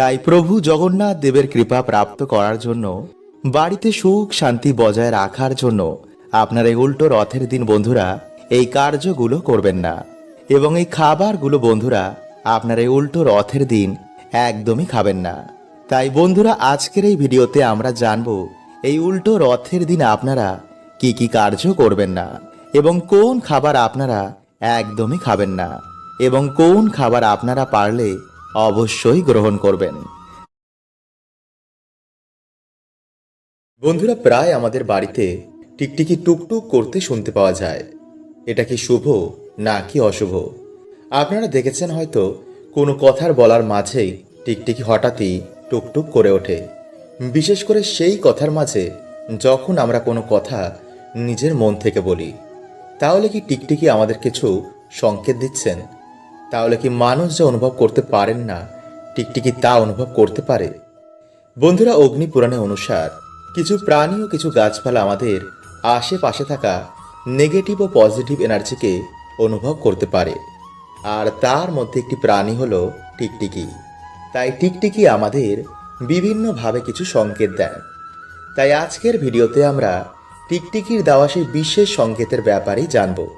তাই প্রভু জগন্নাথ দেবের কৃপা প্রাপ্ত করার জন্য বাড়িতে সুখ শান্তি বজায় রাখার জন্য আপনার এই উল্টো রথের দিন বন্ধুরা, এই কার্যগুলো করবেন না। এবং এই খাবারগুলো বন্ধুরা, আপনার এই উল্টো রথের দিন একদমই খাবেন না। তাই বন্ধুরা, আজকের এই ভিডিওতে আমরা জানব, এই উল্টো রথের দিন আপনারা কি কি কার্য করবেন না এবং কোন খাবার আপনারা একদমই খাবেন না। এবং কোন খাবার আপনারা পারলে অবশ্যই গ্রহণ করবেন। বন্ধুরা, প্রায় আমাদের বাড়িতে টিকটিকি টুকটুক করতে শুনতে পাওয়া যায়। এটা কি শুভ, না কি অশুভ? আপনারা দেখেছেন হয়তো কোনো কথার বলার মাঝেই টিকটিকি হঠাৎই টুকটুক করে ওঠে। বিশেষ করে সেই কথার মাঝে যখন আমরা কোনো কথা নিজের মন থেকে বলি, তাহলে কি টিকটিকি আমাদের কিছু সংকেত দিচ্ছেন? তাহলে কি মানুষ যা অনুভব করতে পারেন না, টিকটিকি তা অনুভব করতে পারে? বন্ধুরা, অগ্নি পুরাণে অনুসার, কিছু প্রাণী ও কিছু গাছপালা আমাদের আশেপাশে থাকা নেগেটিভ ও পজিটিভ এনার্জিকে অনুভব করতে পারে। আর তার মধ্যে একটি প্রাণী হলো টিকটিকি। তাই টিকটিকি আমাদের বিভিন্নভাবে কিছু সংকেত দেয়। তাই আজকের ভিডিওতে আমরা টিকটিকির দেওয়া সেই বিশেষ সংকেতের ব্যাপারেই জানব।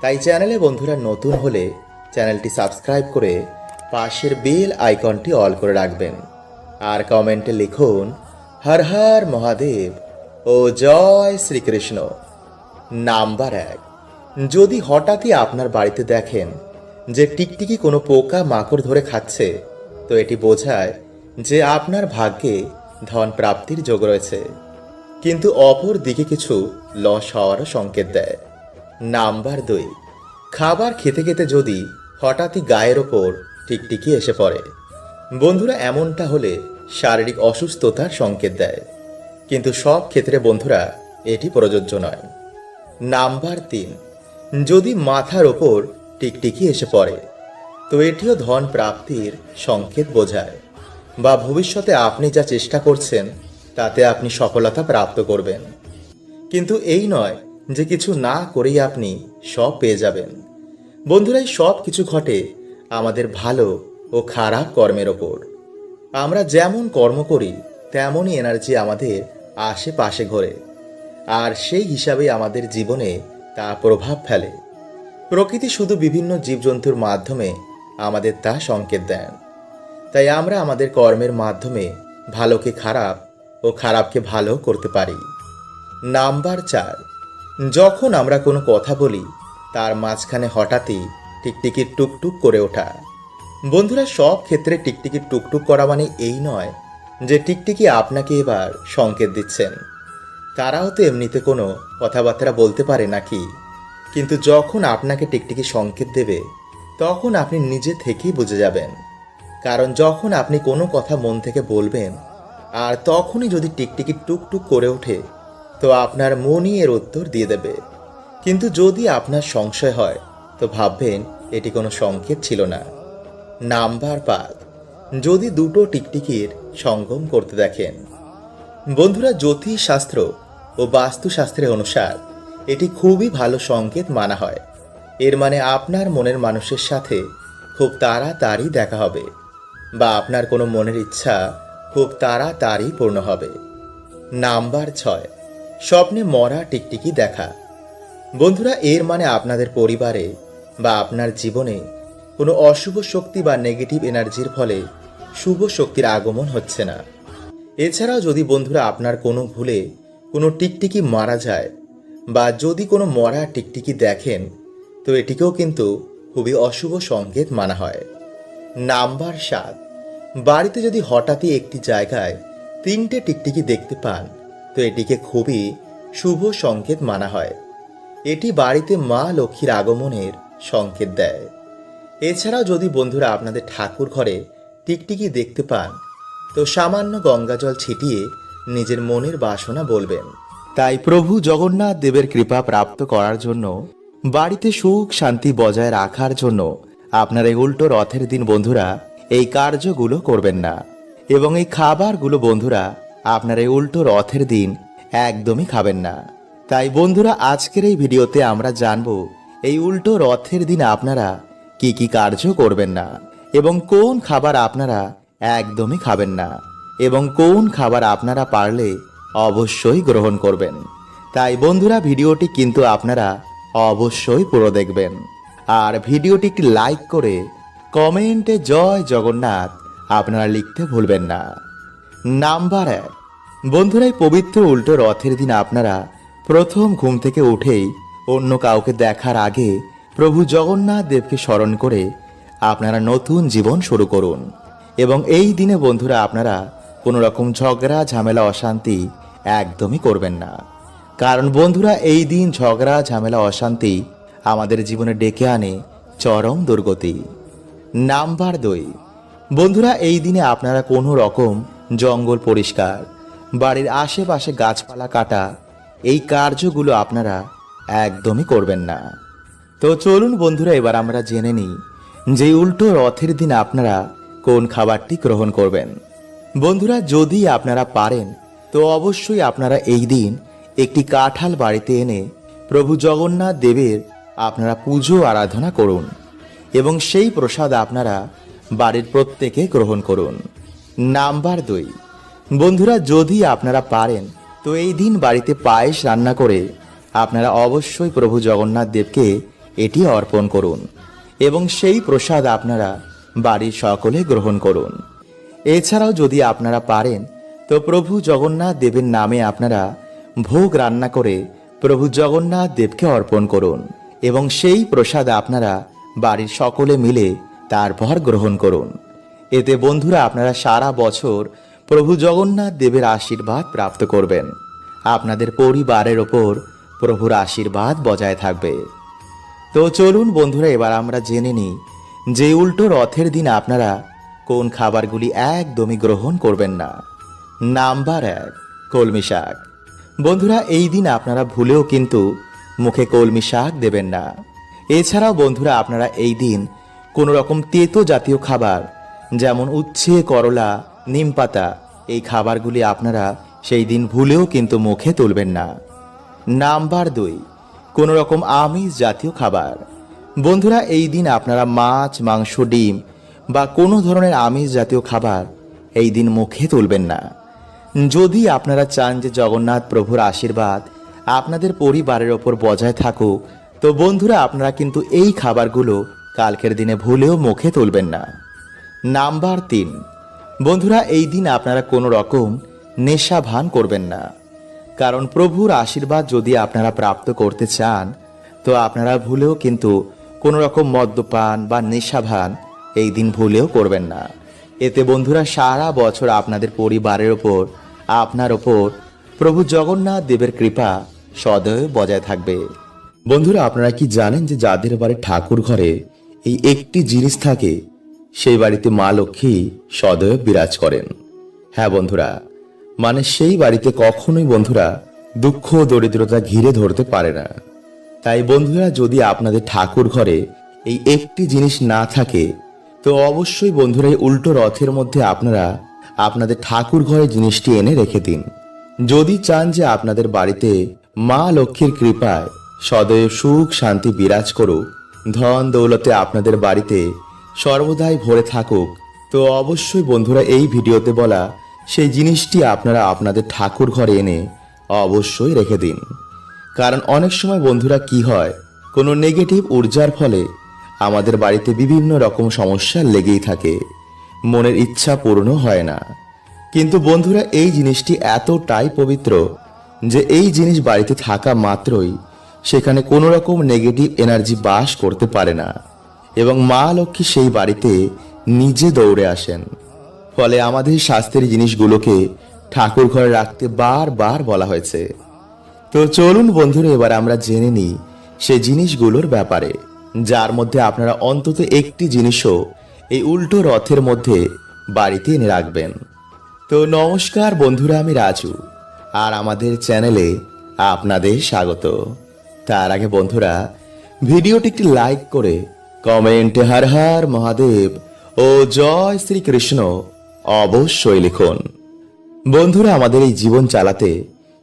তাই চ্যানেলে বন্ধুরা নতুন হলে চ্যানেলটি সাবস্ক্রাইব করে পাশের বেল আইকনটি অল করে রাখবেন। আর কমেন্টে লিখুন, হর হর মহাদেব ও জয় শ্রীকৃষ্ণ। নাম্বার এক। যদি হঠাৎই আপনার বাড়িতে দেখেন যে টিকটিকি কোনো পোকা মাকড় ধরে খাচ্ছে, তো এটি বোঝায় যে আপনার ভাগ্যে ধন প্রাপ্তির যোগ রয়েছে। কিন্তু অপর দিকে কিছু লস হওয়ারও সংকেত দেয়। নাম্বার দুই। খাবার খেতে খেতে যদি হঠাৎই গায়ের ওপর টিকটিকি এসে পড়ে। বন্ধুরা এমনটা হলে শারীরিক অসুস্থতার সংকেত দেয়। কিন্তু সব ক্ষেত্রে বন্ধুরা, এটি প্রযোজ্য নয়। নাম্বার তিন, যদি মাথার ওপর টিকটিকি এসে পড়ে, তো এটিও ধন প্রাপ্তির সংকেত বোঝায় বা ভবিষ্যতে আপনি যা চেষ্টা করছেন, তাতে আপনি সফলতা প্রাপ্ত করবেন। কিন্তু এই নয় যে কিছু না করেই আপনি সব পেয়ে যাবেন। বন্ধুরাই সব কিছু ঘটে আমাদের ভালো ও খারাপ কর্মের ওপর। আমরা যেমন কর্ম করি, তেমনই এনার্জি আমাদের আশেপাশে ঘোরে। আর সেই হিসাবে আমাদের জীবনে তা প্রভাব ফেলে। প্রকৃতি শুধু বিভিন্ন জীবজন্তুর মাধ্যমে আমাদের তা সংকেত দেন। তাই আমরা আমাদের কর্মের মাধ্যমে ভালোকে খারাপ ও খারাপকে ভালো করতে পারি। নাম্বার চার, যখন আমরা কোনো কথা বলি তার মাঝখানে হঠাৎই টিকটিকির টুকটুক করে ওঠা। বন্ধুরা, সব ক্ষেত্রে টিকটিকির টুকটুক করা মানে এই নয় যে টিকটিকি আপনাকে এবার সংকেত দিচ্ছেন। তারাও তো এমনিতে কোনো কথাবার্তা বলতে পারে নাকি? কিন্তু যখন আপনাকে টিকটিকি সংকেত দেবে, তখন আপনি নিজে থেকেই বুঝে যাবেন। কারণ যখন আপনি কোনো কথা মন থেকে বলবেন, আর তখনই যদি টিকটিকি টুকটুক করে ওঠে, তো আপনার মনই এর উত্তর দিয়ে দেবে। কিন্তু যদি আপনার সংশয় হয়, তো ভাববেন এটি কোনো সংকেত ছিল না। নাম্বার পাঁচ, যদি দুটো টিকটিকির সঙ্গম করতে দেখেন। বন্ধুরা জ্যোতিষ শাস্ত্র ও বাস্তুশাস্ত্রের অনুসার এটি খুবই ভালো সংকেত মানা হয়। এর মানে আপনার মনের মানুষের সাথে খুব তাড়াতাড়ি দেখা হবে বা আপনার কোনো মনের ইচ্ছা খুব তাড়াতাড়ি পূর্ণ হবে। নাম্বার ছয়, স্বপ্নে মরা টিকটিকি দেখা। বন্ধুরা, এর মানে আপনাদের পরিবারে বা আপনার জীবনে কোনো অশুভ শক্তি বা নেগেটিভ এনার্জির ফলে শুভ শক্তির আগমন হচ্ছে না। এছাড়াও যদি বন্ধুরা আপনার কোনো ভুলে কোনো টিকটিকি মারা যায় বা যদি কোনো মরা টিকটিকি দেখেন, তো এটিকেও কিন্তু খুবই অশুভ সংকেত মানা হয়। নাম্বার সাত, বাড়িতে যদি হঠাৎই একটি জায়গায় তিনটে টিকটিকি দেখতে পান, তো এটিকে খুবই শুভ সংকেত মানা হয়। এটি বাড়িতে মা লক্ষ্মীর আগমনের সংকেত দেয়। এছাড়াও যদি বন্ধুরা আপনাদের ঠাকুর ঘরে টিকটিকি দেখতে পান, তো সামান্য গঙ্গাজল ছিটিয়ে নিজের মনের বাসনা বলবেন। তাই প্রভু জগন্নাথ দেবের কৃপা প্রাপ্ত করার জন্য, বাড়িতে সুখ শান্তি বজায় রাখার জন্য আপনার এই উল্টো রথের দিন বন্ধুরা এই কার্যগুলো করবেন না। এবং এই খাবারগুলো বন্ধুরা আপনার এই উল্টো রথের দিন একদমই খাবেন না। তাই বন্ধুরা, আজকের এই ভিডিওতে আমরা জানব এই উল্টো রথের দিন আপনারা কি কি কার্য করবেন না এবং কোন খাবার আপনারা একদমই খাবেন না এবং কোন খাবার আপনারা পারলে অবশ্যই গ্রহণ করবেন। তাই বন্ধুরা, ভিডিওটি কিন্তু আপনারা অবশ্যই পুরো দেখবেন। আর ভিডিওটি একটি লাইক করে কমেন্টে জয় জগন্নাথ আপনারা লিখতে ভুলবেন না। নাম্বার এক। বন্ধুরা, এই পবিত্র উল্টো রথের দিন আপনারা প্রথম ঘুম থেকে উঠেই অন্য কাউকে দেখার আগে প্রভু জগন্নাথ দেবকে স্মরণ করে আপনারা নতুন জীবন শুরু করুন। এবং এই দিনে বন্ধুরা আপনারা কোনো রকম ঝগড়া, ঝামেলা, অশান্তি একদমই করবেন না। কারণ বন্ধুরা, এই দিন ঝগড়া, ঝামেলা, অশান্তি আমাদের জীবনে ডেকে আনে চরম দুর্গতি। নাম্বার দুই। বন্ধুরা, এই দিনে আপনারা কোনো রকম জঙ্গল পরিষ্কার, বাড়ির আশেপাশে গাছপালা কাটা এই কার্যগুলো আপনারা একদমই করবেন না। তো চলুন বন্ধুরা, এবার আমরা জেনে নিই যে উল্টো রথের দিন আপনারা কোন খাবারটি গ্রহণ করবেন। বন্ধুরা, যদি আপনারা পারেন, তো অবশ্যই আপনারা এই দিন একটি কাঁঠাল বাড়িতে এনে প্রভু জগন্নাথ দেবের আপনারা পুজো আরাধনা করুন এবং সেই প্রসাদ আপনারা বাড়ির প্রত্যেকে গ্রহণ করুন। নাম্বার দুই। বন্ধুরা, যদি আপনারা পারেন তো এই দিন বাড়িতে পায়েস রান্না করে আপনারা অবশ্যই প্রভু জগন্নাথ দেবকে এটি অর্পণ করুন এবং সেই প্রসাদ আপনারা বাড়ির সকলে গ্রহণ করুন। এছাড়াও যদি আপনারা পারেন, তো প্রভু জগন্নাথ দেবের নামে আপনারা ভোগ রান্না করে প্রভু জগন্নাথ দেবকে অর্পণ করুন এবং সেই প্রসাদ আপনারা বাড়ির সকলে মিলে তারপর গ্রহণ করুন। এতে বন্ধুরা, আপনারা সারা বছর প্রভু জগন্নাথ দেবের আশীর্বাদ প্রাপ্ত করবেন। আপনাদের পরিবারের ওপর প্রভুর আশীর্বাদ বজায় থাকবে। তো চলুন বন্ধুরা, এবার আমরা জেনে নিই যে উল্টো রথের দিন আপনারা কোন খাবারগুলি একদমই গ্রহণ করবেন না। নাম্বার এক, কলমি শাক। বন্ধুরা, এই দিন আপনারা ভুলেও কিন্তু মুখে কলমি শাক দেবেন না। এছাড়াও বন্ধুরা, আপনারা এই দিন কোনো রকম তেতো জাতীয় খাবার, যেমন উচ্ছে, করলা নিমপাতা এই খাবারগুলি আপনারা সেই দিন ভুলেও কিন্তু মুখে তুলবেন না। নাম্বার দুই কোনো রকম আমিষ জাতীয় খাবার। বন্ধুরা, এই দিন আপনারা মাছ, মাংস, ডিম বা কোনো ধরনের আমিষ জাতীয় খাবার এই দিন মুখে তুলবেন না। যদি আপনারা চান যে জগন্নাথ প্রভুর আশীর্বাদ আপনাদের পরিবারের ওপর বজায় থাকুক, তো বন্ধুরা, আপনারা কিন্তু এই খাবারগুলো কালকের দিনে ভুলেও মুখে তুলবেন না। নাম্বার তিন বন্ধুরা, এই দিন আপনারা কোনো রকম নেশা ভান করবেন না। কারণ প্রভুর আশীর্বাদ যদি আপনারা প্রাপ্ত করতে চান, তো আপনারা ভুলেও কিন্তু কোনো রকম মদ্যপান বা নেশা ভান এই দিন ভুলেও করবেন না। এতে বন্ধুরা, সারা বছর আপনাদের পরিবারের ওপর, আপনার ওপর প্রভু জগন্নাথ দেবের কৃপা সদয় বজায় থাকবে। বন্ধুরা, আপনারা কি জানেন যে যাদের বাড়ি ঠাকুর ঘরে এই একটি জিনিস থাকে সেই বাড়িতে মা লক্ষ্মী সদয় বিরাজ করেন। হ্যাঁ বন্ধুরা মানে সেই বাড়িতে কখনোই বন্ধুরা দুঃখ দরিদ্রতা ঘিরে ধরতে পারে না। তাই বন্ধুরা, যদি আপনাদের ঠাকুর ঘরে এই একটি জিনিস না থাকে, তো অবশ্যই বন্ধুরা এই উল্টো রথের মধ্যে আপনারা আপনাদের ঠাকুর ঘরে জিনিসটি এনে রেখে দিন। যদি চান যে আপনাদের বাড়িতে মা লক্ষ্মীর কৃপায় সদয় সুখ শান্তি বিরাজ করুক, ধন দৌলতে আপনাদের বাড়িতে সর্বদাই ভরে থাকুক। তো অবশ্যই বন্ধুরা, এই ভিডিওতে বলা সেই জিনিসটি আপনারা আপনাদের ঠাকুর ঘরে এনে অবশ্যই রেখে দিন। কারণ অনেক সময় বন্ধুরা কি হয়, কোনো নেগেটিভ ঊর্জার ফলে আমাদের বাড়িতে বিভিন্ন রকম সমস্যা লেগেই থাকে। মনের ইচ্ছা পূর্ণ হয় না। কিন্তু বন্ধুরা, এই জিনিসটি এতটাই পবিত্র যে এই জিনিস বাড়িতে থাকা মাত্রই সেখানে কোনো রকম নেগেটিভ এনার্জি বাস করতে পারে না। এবং মা লক্ষ্মী সেই বাড়িতে নিজে দৌড়ে আসেন। ফলে আমাদের শাস্ত্রের জিনিসগুলোকে ঠাকুর ঘরে রাখতে বারবার বলা হয়েছে। তো চলুন বন্ধুরা, এবার আমরা জেনে নিই সে জিনিসগুলোর ব্যাপারে, যার মধ্যে আপনারা অন্তত একটি জিনিসও এই উল্টো রথের মধ্যে বাড়িতে এনে রাখবেন। তো নমস্কার বন্ধুরা, আমি রাজু, আর আমাদের চ্যানেলে আপনাদের স্বাগত। তার আগে বন্ধুরা ভিডিওটি একটি লাইক করে কমেন্টে হর হর মহাদেব ও জয় শ্রীকৃষ্ণ অবশ্যই লিখুন। বন্ধুরা, আমাদের এই জীবন চালাতে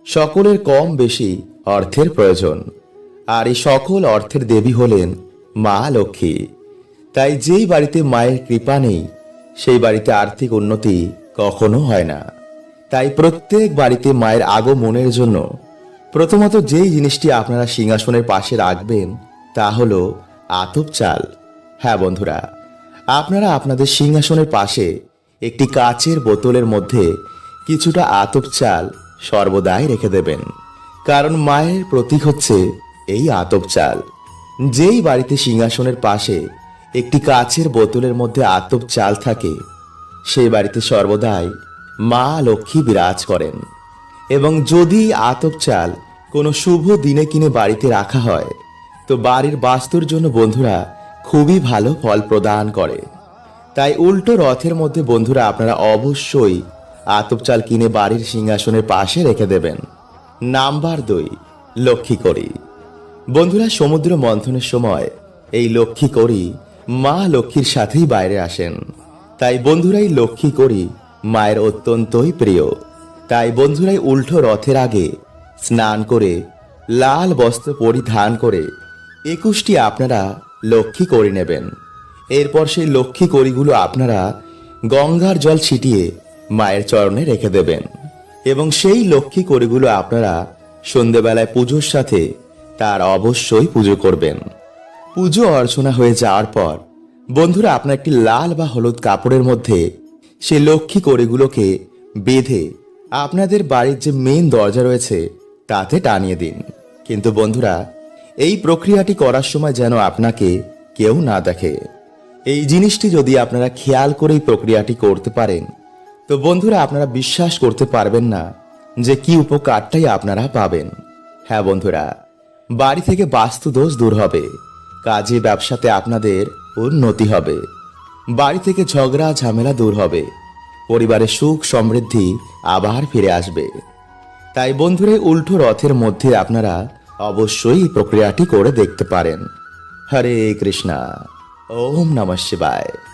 সকলের কম বেশি অর্থের প্রয়োজন। আর এই সকল অর্থের দেবী হলেন মা লক্ষ্মী। তাই যেই বাড়িতে মায়ের কৃপা নেই, সেই বাড়িতে আর্থিক উন্নতি কখনো হয় না। তাই প্রত্যেক বাড়িতে মায়ের আগমনের জন্য প্রথমত যেই জিনিসটি আপনারা সিংহাসনের পাশে রাখবেন, তা হলো আতপ চাল। হ্যাঁ বন্ধুরা, আপনারা আপনাদের সিংহাসনের পাশে একটি কাচের বোতলের মধ্যে কিছুটা আতপ চাল সর্বদাই রেখে দেবেন। কারণ মায়ের প্রতীক হচ্ছে এই আতপ চাল। যেই বাড়িতে সিংহাসনের পাশে একটি কাচের বোতলের মধ্যে আতপ চাল থাকে, সেই বাড়িতে সর্বদাই মা লক্ষ্মী বিরাজ করেন। এবং যদি আতপ চাল কোনো শুভ দিনে কিনে বাড়িতে রাখা হয় তো বাড়ির বাস্তুর জন্য বন্ধুরা খুবই ভালো ফল প্রদান করে। তাই উল্টো রথের মধ্যে বন্ধুরা আপনারা অবশ্যই আতপ চাল কিনে বাড়ির সিংহাসনের পাশে রেখে দেবেন। নাম্বার দুই লক্ষ্মী করি বন্ধুরা, সমুদ্র মন্থনের সময় এই লক্ষ্মী করি মা লক্ষ্মীর সাথেই বাইরে আসেন। তাই বন্ধুরাই লক্ষ্মী করি মায়ের অত্যন্তই প্রিয়। তাই বন্ধুরাই উল্টো রথের আগে স্নান করে লাল বস্ত্র পরিধান করে একুশটি আপনারা লক্ষ্মী করে নেবেন। এরপর সেই লক্ষ্মী করিগুলো আপনারা গঙ্গার জল ছিটিয়ে মায়ের চরণে রেখে দেবেন। এবং সেই লক্ষ্মী করিগুলো আপনারা সন্ধেবেলায় পুজোর সাথে তার অবশ্যই পুজো করবেন। পুজো অর্চনা হয়ে যাওয়ার পর বন্ধুরা, আপনার একটি লাল বা হলুদ কাপড়ের মধ্যে সে লক্ষ্মী কড়িগুলোকে বেঁধে আপনাদের বাড়ির যে মেন দরজা রয়েছে, তাতে টানিয়ে দিন। কিন্তু বন্ধুরা এই প্রক্রিয়াটি করার সময় যেন আপনাকে কেউ না দেখে। এই জিনিসটি যদি আপনারা খেয়াল করে এই প্রক্রিয়াটি করতে পারেন, তো বন্ধুরা আপনারা বিশ্বাস করতে পারবেন না যে কি উপকারটাই আপনারা পাবেন। হ্যাঁ বন্ধুরা, বাড়ি থেকে বাস্তু দোষ দূর হবে, কাজে ব্যবসাতে আপনাদের উন্নতি হবে, বাড়ি থেকে ঝগড়া, ঝামেলা দূর হবে পরিবারের সুখ, সমৃদ্ধি আবার ফিরে আসবে। তাই বন্ধুরা উল্টো রথের মধ্যে আপনারা অবশ্যই প্রক্রিয়াটি করে দেখতে পারেন। হরে কৃষ্ণা ওম নমঃ শিবায়।